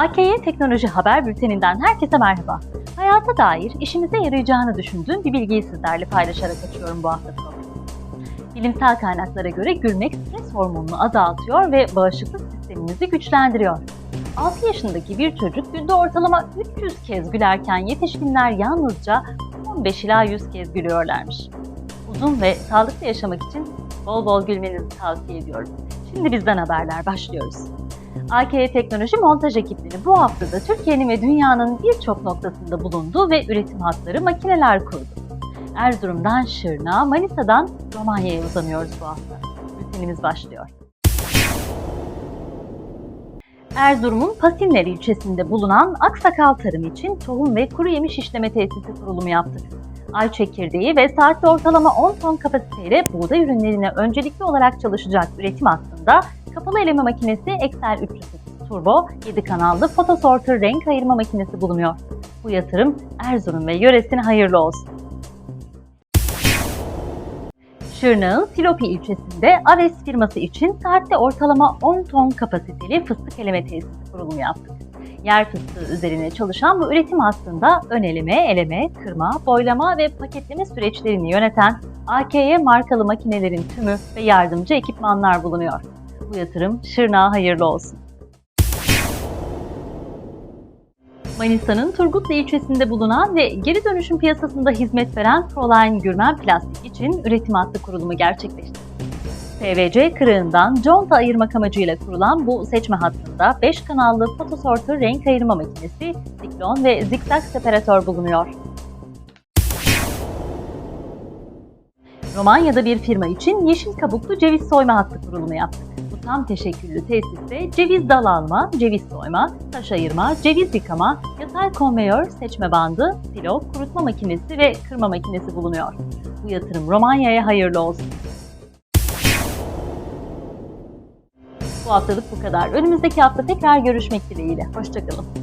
AKY Teknoloji Haber Bülteninden herkese merhaba. Hayata dair işimize yarayacağını düşündüğüm bir bilgiyi sizlerle paylaşarak açıyorum bu hafta programı. Bilimsel kaynaklara göre gülmek stres hormonunu azaltıyor ve bağışıklık sistemimizi güçlendiriyor. 6 yaşındaki bir çocuk günde ortalama 300 kez gülerken yetişkinler yalnızca 15 ila 100 kez gülüyorlarmış. Uzun ve sağlıklı yaşamak için bol bol gülmenizi tavsiye ediyorum. Şimdi bizden haberler başlıyoruz. AKE Teknoloji montaj ekipleri bu haftada Türkiye'nin ve dünyanın birçok noktasında bulundu ve üretim hatları makineler kurdu. Erzurum'dan Şırnağa, Manisa'dan Romanya'ya uzanıyoruz bu hafta. Bültenimiz başlıyor. Erzurum'un Pasinler ilçesinde bulunan Aksakal Tarım için tohum ve kuru yemiş işleme tesisi kurulumu yaptık. Ay çekirdeği ve saatte ortalama 10 ton kapasiteyle buğday ürünlerine öncelikli olarak çalışacak üretim hattında kapalı eleme makinesi Excel 308 Turbo, 7 kanallı fotosorter renk ayırma makinesi bulunuyor. Bu yatırım Erzurum ve yöresine hayırlı olsun. Şırnak'ın Silopi ilçesinde Aves firması için saatte ortalama 10 ton kapasiteli fıstık eleme tesisi kurulumu yaptık. Yer fıstığı üzerine çalışan bu üretim hattında ön eleme, eleme, kırma, boylama ve paketleme süreçlerini yöneten AKY markalı makinelerin tümü ve yardımcı ekipmanlar bulunuyor. Bu yatırım Şırnak'a hayırlı olsun. Manisa'nın Turgutlu ilçesinde bulunan ve geri dönüşüm piyasasında hizmet veren Proline Gürmen Plastik için üretim hattı kurulumu gerçekleşti. PVC kırığından conta ayırmak amacıyla kurulan bu seçme hattında 5 kanallı fotosorter renk ayırma makinesi, siklon ve zikzak separatör bulunuyor. Romanya'da bir firma için yeşil kabuklu ceviz soyma hattı kurulumu yaptık. Tam teşekküllü tesiste ceviz dal alma, ceviz soyma, taş ayırma, ceviz yıkama, yatay konveyör, seçme bandı, silo, kurutma makinesi ve kırma makinesi bulunuyor. Bu yatırım Romanya'ya hayırlı olsun. Bu haftalık bu kadar. Önümüzdeki hafta tekrar görüşmek dileğiyle. Hoşçakalın.